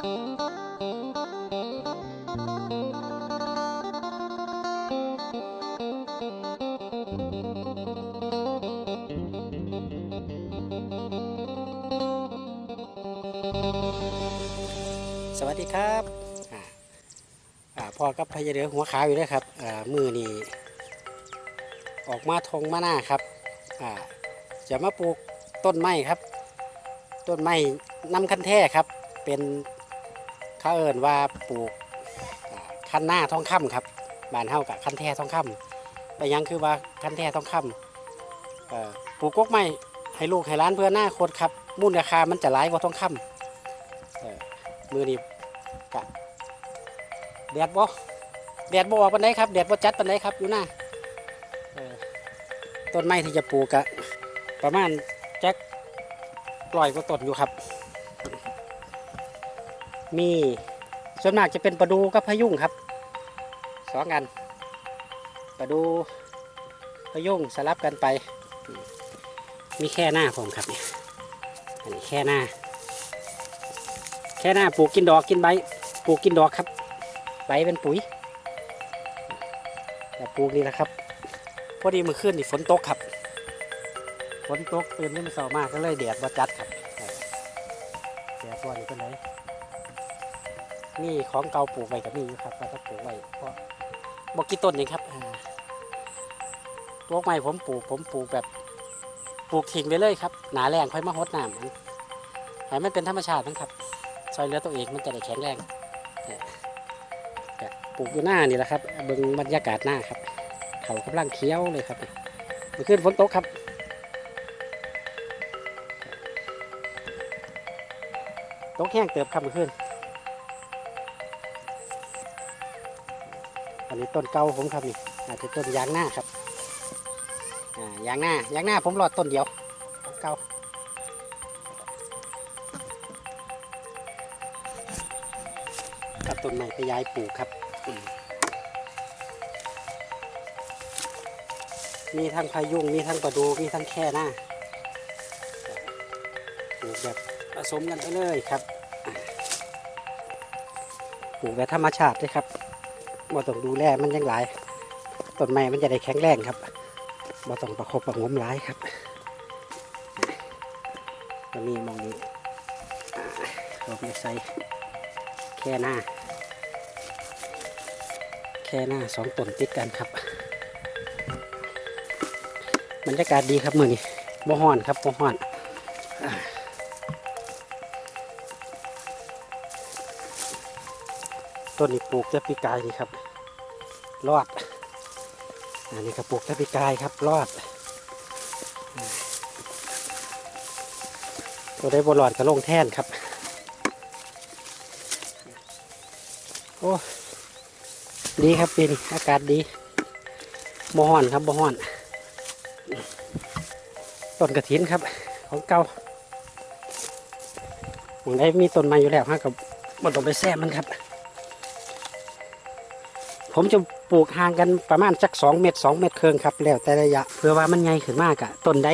สวัสดีครับอ่อ่าพ่อกับพยาเดือหัวขาวอยู่ด้วยครับมือนี่ออกมาทงมาหน้าครับจะมาปลูกต้นไม้ครับ ต้นไม้นำคันแท่ครับ เป็น เขาเอินว่าปลูกอ่าคันหน้าทองคำครับบ้านเฮากับคันแท่ทองคำไปยังคือว่าคันแท่ทองคำเอ่อปลูกกกไม้ให้ลูกให้ร้านเพื่อหน้าคนครับมูลราคามันจะหลายกว่าทองคำเอ่อมือนี้แดดบ่แดดบ่ออกปันไดครับแดดบ่จัดปันไดครับอยู่หน้าต้นไม้ที่จะปลูกกะประมาณจักปล่อยกว่าต้นอยู่ครับ มีส่วนมากจะเป็นประดูกับพะยุงครับสองอันประดูพะยุงสลับกันไป มีแค่หน้าผมครับเนี่ยอันนี้แค่หน้า แค่หน้าปลูกกินดอกกินใบปลูกกินดอกครับ ใบเป็นปุ๋ยแต่ปลูกนี่แหละครับพอดีมื่อคืนนี่ฝนตกครับฝนตกตื่นขึ้นมาเช้ามากก็เลยแดดบ่จัดครับแดดบ่นี่เป็นไร นี่ของเก่าปลูกไว้กับนี่อยู่ครับก็ต้องปลูกไว้เพราะบอกกี่ต้นเองครับตัวใหม่ผมปลูกผมปลูกแบบปลูกทิ้งไปเลยครับ หนาแรงค่อยมาหดน้ำมันให้มันเป็นธรรมชาตินะครับซอยเลือตัวเองมันจะได้แข็งแรงปลูกอยู่หน้านี่แหละครับเบิ่งบรรยากาศหน้าครับ เขากำลังเคี้ยวเลยครับมื่อคืนฝนตกครับตกแห้งเติบครับมื่อคืน อันนี้ต้นเก่าผมครับนี่อาจจะต้นยางหน้าครับอ่ายางหน้ายางหน้าผมรอดต้นเดียวของเก่ากับต้นใหม่ไปย้ายปลูกครับมีทั้งพายุงมีทั้งประดูมีทั้งแค่หน้าปลูกแบบผสมกันไปเลยครับปลูกแบบธรรมชาติเลยครับ บ่ต้องดูแลมันยังหลายต้นไม้มันจะได้แข็งแรงครับบ่ต้องประคบประงมหลายครับก็มีมองนี้อ่าผมจะใส่แค่หน้า แค่หน้าสองต้นติดกันครับบรรยากาศดีครับมือนี้บ่ฮ้อนครับบ่ฮ้อน ต้นนี้ปลูกแต่ปีกายนี่ครับ รอดอันนี้ก็ปลูกแต่ปีกายครับ รอดตัวได้บรอดก็ลงแท่นครับ โอ้ดีครับปีนี้อากาศดีบ่ฮ้อนครับบ่ฮ้อนต้นกระถินครับ ของเก่าอย่างได้มีต้นไม้อยู่แล้วฮะกับมันต้องไปแซ่มันครับ ผมจะปลูกห่างกันประมาณจักสองเมตรสองเมตรครึ่งครับ แล้วแต่ระยะ เพื่อว่ามันใหญ่ขึ้นมากอะต้นใด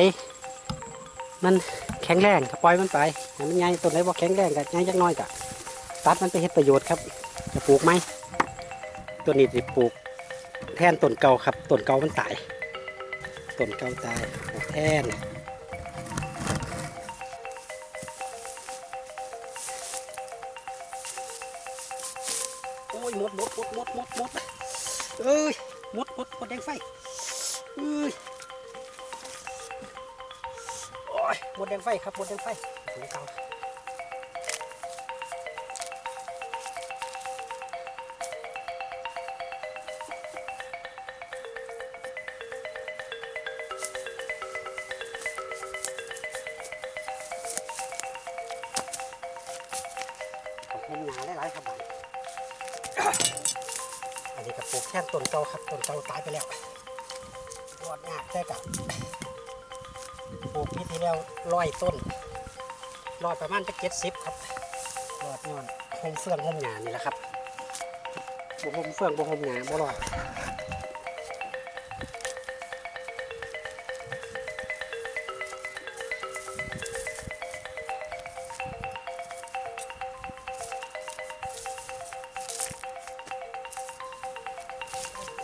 มันแข็งแรงก็ปล่อยมันไปให้มันใหญ่ต้นใดบ่แข็งแรงก็ใหญ่จักน้อยก็ตัดมันไปเฮ็ดประโยชน์ครับ จะปลูกไหมต้นนี้จะปลูกแทนต้นเก่าครับต้นเก่ามันตายต้นเก่าตายแทน มดมดมดเอ้ยมดมดมดแดงไฟเอ้ยโอ้ยมดแดงไฟครับมดแดงไฟถึงเก่า ปลูกแค่ต้นเก่าครับต้นเก่าตายไปแล้วรอดยากแค่กับปลูกปีที่แล้วร้อยต้นรอดประมาณจะเจ็ดสิบครับรอดนอนโฮมเฟื่องห่มหยานี่แหละครับบ่โฮมเฟื่องบ่โฮมหยาบ่รอด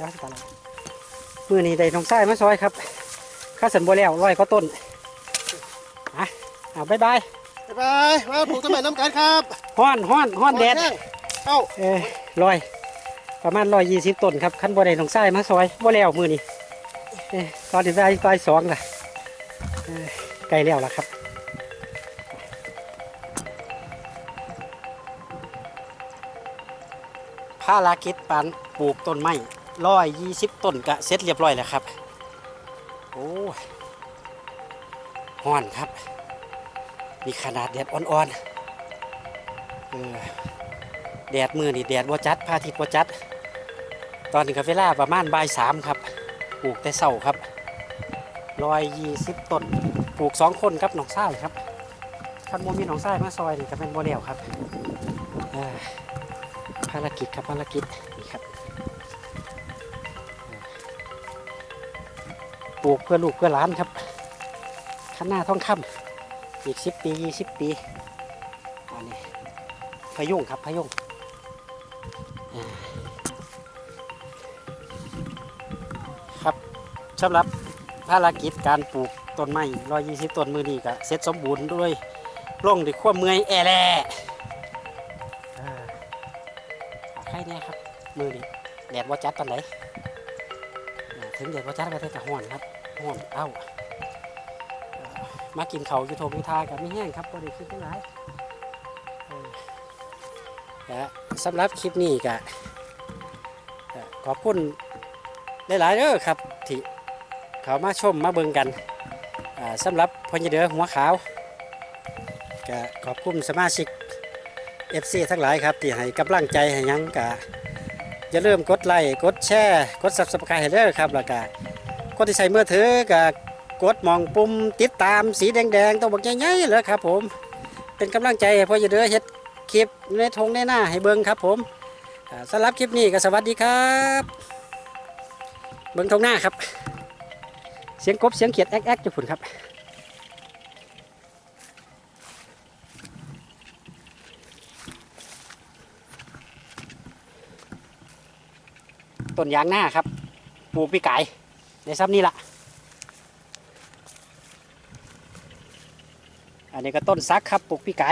เดี๋ยวสิตาลายมือนี้ได้น้องไส้มาซอยครับข้าสันบัวแล้วร้อยก็ต้นอะเอาบายบายบ๊ายบายมาปลูกต้นไม้น้ำกันครับฮ้อนฮ้อนฮ้อนแดดห้งเอ้าเออร้อยประมาณร้อยยี่สิบต้นครับขั้นบัวได้น้องไส้มาซอยบัวแล้วมือนี้เออตอนนี้ได้ปลายสองละเออใกล้แล้วล่ะครับภารกิจปานปลูกต้นไม้ ร้อยยี่สิบต้นก็เสร็จเรียบร้อยแล้วครับ โอ้ยห้อนครับ มีขนาดแดดอ่อนๆเออแดดมือนี่แดดบ่จัดพระอาทิตย์บ่จัด ตอนนี้ก็เวลาประมาณบ่ายสามครับปลูกแต่เสาครับร้อยยี่สิบต้นปลูกสองคนครับหนองไส้ครับคันโมมีหนองไส้มาซอยนี่ก็เป็นบ่แล้วครับภารกิจครับภารกิจนี่ครับ ปลูกเพื่อลูกเพื่อหลานครับข้างหน้าท้องค่ำอีกสิบปียี่สิบปีอันนี้พะยุงครับพะยุงครับสำหรับภารกิจการปลูกต้นไม้ร้อยยี่สิบต้นมือนี้ก็เสร็จสมบูรณ์ด้วยร่องด้วยความเมื่อยแอแล่ใครเนี่ยครับมือนี่แดดว่าจัดปันไหน ถึงแดดว่าจัดก็ได้แต่ห่อนครับห่อนเอ้ามากินเขาอยู่ทงอยู่ทากับไม่แห้งครับบริคิดทั้งหลายเออและสำหรับคลิปนี้ก็เอ่อขอบคุณหลายๆเด้อครับที่เขามาชมมาเบิ่งกันสำหรับพญเดือหัวขาวก็ขอบคุณสมาชิกเอฟซีทั้งหลายครับที่ให้กำลังใจให้ยังกะ อย่าลืมกดไลค์กดแชร์กด subscribe ให้เด้อครับแล้วก็คนที่ใช้มือถือก็กดมองปุ่มติดตามสีแดงๆต้องบอกใหญ่ๆเลยครับ ผม เป็นกำลังใจให้พ่อจะเด้อเฮ็ดคลิปในทงในหน้าให้เบิ่งครับ ผมสำหรับคลิปนี้ก็สวัสดีครับ เบิ่งทงหน้าครับ เสียงกบเสียงเขียดแอ๊กๆจุฝุ่นครับ ต้นยางหน้าครับปลูกปีไก่ในซ้ำนี่ละอันนี้ก็ต้นซักครับปลูกปีไก่